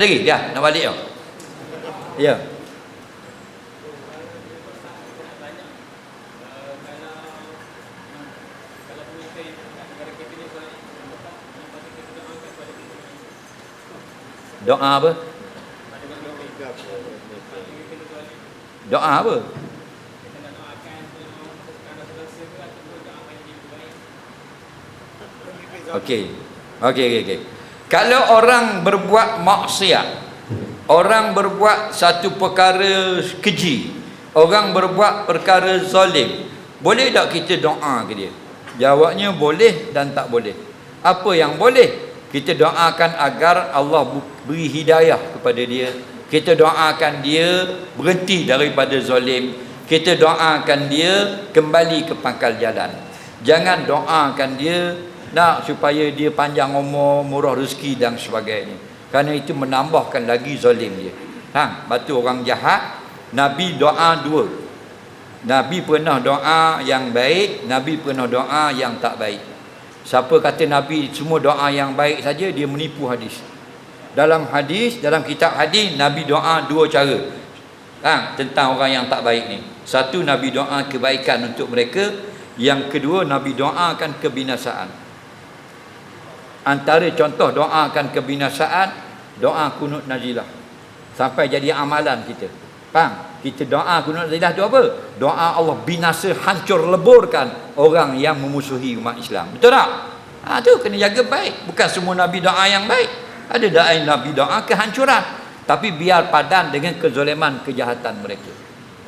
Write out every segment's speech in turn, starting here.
Lagi dia nak balik tau. Ya. Doa apa? Doa apa? Okey. Okey okey okey. Kalau orang berbuat maksiat, orang berbuat satu perkara keji, orang berbuat perkara zalim, boleh tak kita doa ke dia? Jawabnya boleh dan tak boleh. Apa yang boleh? Kita doakan agar Allah beri hidayah kepada dia. Kita doakan dia berhenti daripada zalim. Kita doakan dia kembali ke pangkal jalan. Jangan doakan dia nak supaya dia panjang umur, murah rezeki dan sebagainya. Kerana itu menambahkan lagi zalim dia. Ha, batu orang jahat, Nabi doa dua. Nabi pernah doa yang baik, Nabi pernah doa yang tak baik. Siapa kata Nabi semua doa yang baik saja dia menipu hadis. Dalam hadis, dalam kitab hadis Nabi doa dua cara. Ha, tentang orang yang tak baik ni. Satu Nabi doa kebaikan untuk mereka, yang kedua Nabi doakan kebinasaan. Antara contoh doakan kebinasaan, doa kunut nazilah. Sampai jadi amalan kita. Faham? Kita doa kunut nazilah tu apa? Doa Allah binasa hancur leburkan orang yang memusuhi umat Islam. Betul tak? Ha, tu kena jaga baik. Bukan semua Nabi doa yang baik. Ada doa Nabi doa kehancuran. Tapi biar padan dengan kezoliman, kejahatan mereka.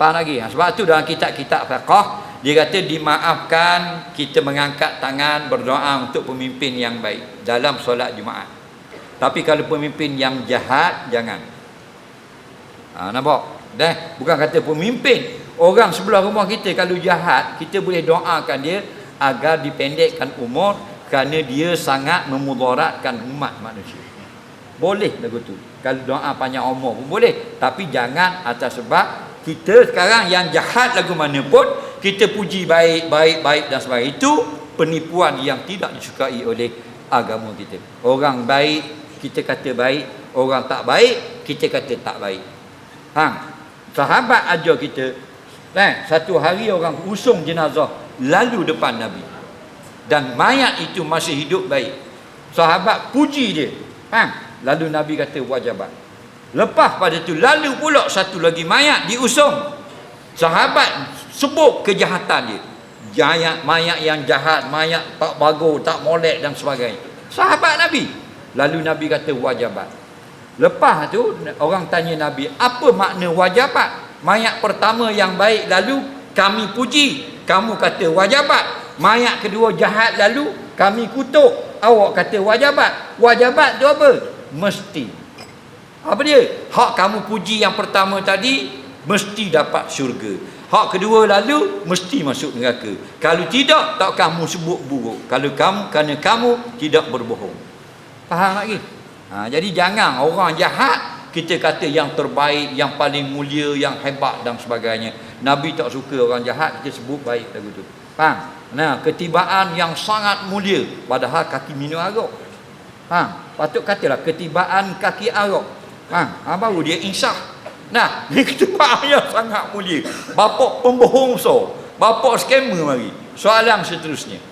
Faham lagi? Ha, sebab tu dalam kitab-kitab fiqah, dia kata dimaafkan kita mengangkat tangan berdoa untuk pemimpin yang baik dalam solat Jumaat. Tapi kalau pemimpin yang jahat jangan. Ha, nampak? Dah, bukan kata pemimpin. Orang sebelah rumah kita kalau jahat, kita boleh doakan dia agar dipendekkan umur kerana dia sangat memudaratkan umat manusia. Boleh lagu tu. Kalau doa panjang umur pun boleh, tapi jangan atas sebab kita sekarang yang jahat lagu mana pun kita puji baik baik baik dan sebagainya. Itu penipuan yang tidak disukai oleh agama kita. Orang baik kita kata baik. Orang tak baik kita kata tak baik. Hang sahabat ajar kita eh satu hari orang usung jenazah lalu depan nabi. Dan mayat itu masih hidup baik. Sahabat puji dia. Hang lalu nabi kata wajabat. Lepas pada tu lalu pula satu lagi mayat diusung. Sahabat sebut kejahatan dia. Mayat, mayat yang jahat, mayat tak bagus, tak molek dan sebagainya. Sahabat Nabi. Lalu Nabi kata wajabat. Lepas tu orang tanya Nabi, apa makna wajabat? Mayat pertama yang baik lalu kami puji, kamu kata wajabat. Mayat kedua jahat lalu kami kutuk, awak kata wajabat. Wajabat tu apa? Mesti apa dia? Hak kamu puji yang pertama tadi mesti dapat syurga. Hak kedua lalu mesti masuk neraka. Kalau tidak tak kamu sebut buruk. Kalau kamu kerana kamu tidak berbohong. Faham lagi? Ha, jadi jangan orang jahat kita kata yang terbaik, yang paling mulia, yang hebat dan sebagainya. Nabi tak suka orang jahat kita sebut baik lagu tu. Faham? Nah, ketibaan yang sangat mulia padahal kaki minum arak. Faham? Patut katalah ketibaan kaki arak Ha, ha baru dia insaf. Nah, ni ketepaan yang sangat mulia. Bapak pembohong so. Bapak scammer mari. Soalan seterusnya.